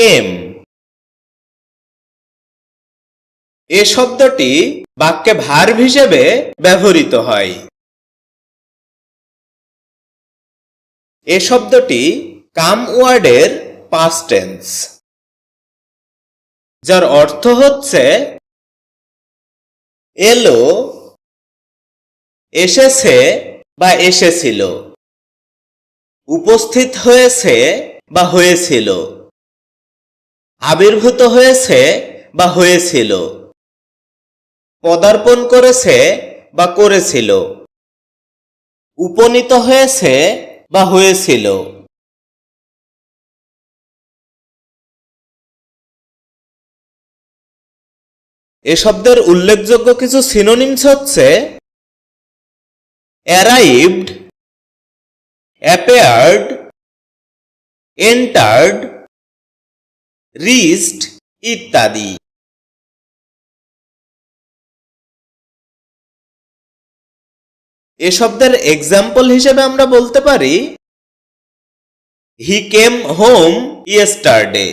কেম এ শব্দটি বাক্যে ভার্ব হিসেবে ব্যবহৃত হয়। এ শব্দটি কাম ওয়ার্ডের পাস্ট টেন্স যার অর্থ হচ্ছে এলো, এসেছে বা এসেছিল, উপস্থিত হয়েছে বা হয়েছিল। আবির্ভূত হয়েছে বা হয়েছিল, পদার্পণ করেছে বা করেছিল, উপনীত হয়েছে বা হয়েছিল। এ শব্দের উল্লেখযোগ্য কিছু সিনোনিমস হচ্ছে অ্যারাইভড অ্যাপেয়ার্ড এন্টার্ড রিস্ট ইত্যাদি। এ শব্দের এক্সাম্পল হিসেবে আমরা বলতে পারি হি কেম হোম ইয়েস্টারডে